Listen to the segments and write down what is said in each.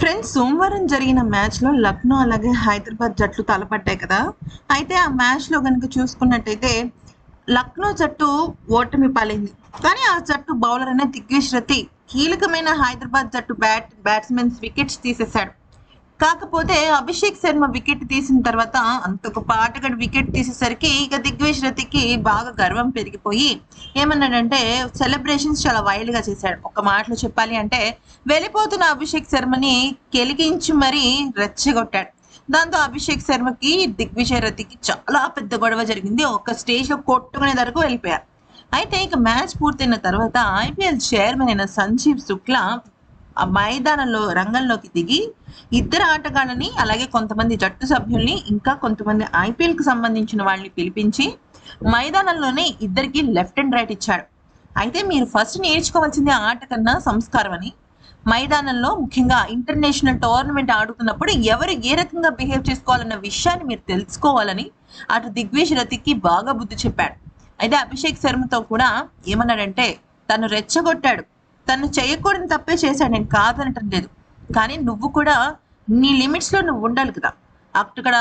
Friends సోమవారం జరిగిన మ్యాచ్లో లక్నో అలాగే హైదరాబాద్ జట్లు తలపట్టాయి కదా. అయితే ఆ మ్యాచ్లో కనుక చూసుకున్నట్టయితే లక్నో జట్టు ఓటమి పాలైంది. కానీ ఆ జట్టు బౌలర్ అనే దిగ్విష్ రతి కీలకమైన హైదరాబాద్ జట్టు బ్యాట్ బ్యాట్స్మెన్స్ వికెట్స్ తీసేశాడు. కాకపోతే అభిషేక్ శర్మ వికెట్ తీసిన తర్వాత అంత గొప్ప ఆటగాడు వికెట్ తీసేసరికి ఇక దిగ్విజ్ రతికి బాగా గర్వం పెరిగిపోయి ఏమన్నాడంటే సెలబ్రేషన్స్ చాలా వైల్డ్గా చేశాడు. ఒక మాటలో చెప్పాలి అంటే వెళ్ళిపోతున్న అభిషేక్ శర్మని కెలిగించి మరీ రెచ్చగొట్టాడు. దాంతో అభిషేక్ శర్మకి దిగ్విజయ్ రతికి చాలా పెద్ద గొడవ జరిగింది. ఒక స్టేజ్లో కొట్టుకునే వరకు వెళ్ళిపోయారు. అయితే ఇక మ్యాచ్ పూర్తయిన తర్వాత ఐపీఎల్ చైర్మన్ అయిన సంజీవ్ శుక్లా మైదానంలో రంగంలోకి దిగి ఇద్దరు ఆటగాళ్ళని అలాగే కొంతమంది జట్టు సభ్యుల్ని ఇంకా కొంతమంది ఐపీఎల్కి సంబంధించిన వాళ్ళని పిలిపించి మైదానంలోనే ఇద్దరికి లెఫ్ట్ అండ్ రైట్ ఇచ్చాడు అయితే మీరు ఫస్ట్ నేర్చుకోవాల్సింది ఆట కన్నా సంస్కారం అని. మైదానంలో ముఖ్యంగా ఇంటర్నేషనల్ టోర్నమెంట్ ఆడుతున్నప్పుడు ఎవరు ఏ రకంగా బిహేవ్ చేసుకోవాలన్న విషయాన్ని మీరు తెలుసుకోవాలని అటు దిగ్విజ్ రతికి బాగా బుద్ధి చెప్పాడు. అయితే అభిషేక్ శర్మతో కూడా ఏమన్నాడంటే తను రెచ్చగొట్టాడు. తను చేయకూడని తప్పే చేశాడు. నేను కాదనటం లేదు. కానీ నువ్వు కూడా నీ లిమిట్స్లో నువ్వు ఉండాలి కదా. అక్కడ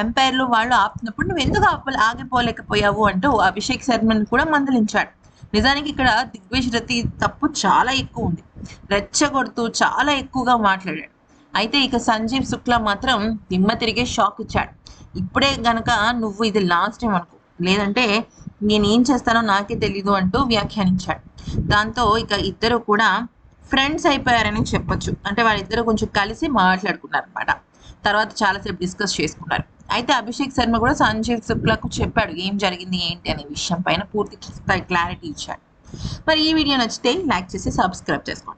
ఎంపైర్లు వాళ్ళు ఆపుతున్నప్పుడు నువ్వు ఎందుకు ఆప ఆగిపోలేకపోయావు అంటూ అభిషేక్ శర్మను కూడా మందలించాడు. నిజానికి ఇక్కడ దిగ్విజ్ రతి తప్పు చాలా ఎక్కువ ఉంది. రెచ్చగొడుతూ చాలా ఎక్కువగా మాట్లాడాడు. అయితే ఇక సంజీవ్ శుక్లా మాత్రం దిమ్మ తిరిగే షాక్ ఇచ్చాడు. ఇప్పుడే గనక నువ్వు ఇది లాస్ట్ టైం అనుకో. లేదంటే నేను ఏం చేస్తానో నాకే తెలీదు అంటూ వ్యాఖ్యానించాడు. దాంతో ఇక ఇద్దరు కూడా ఫ్రెండ్స్ అయిపోయారని చెప్పొచ్చు. అంటే వాళ్ళిద్దరు కొంచెం కలిసి మాట్లాడుకున్నారు అనమాట తర్వాత చాలాసేపు డిస్కస్ చేసుకున్నారు. అయితే అభిషేక్ శర్మ కూడా సంజయ్ శుక్లకు చెప్పాడు ఏం జరిగింది ఏంటి? అనే విషయం పైన పూర్తి క్లారిటీ ఇచ్చాడు. మరి ఈ వీడియో నచ్చితే లైక్ చేసి సబ్స్క్రైబ్ చేసుకోండి.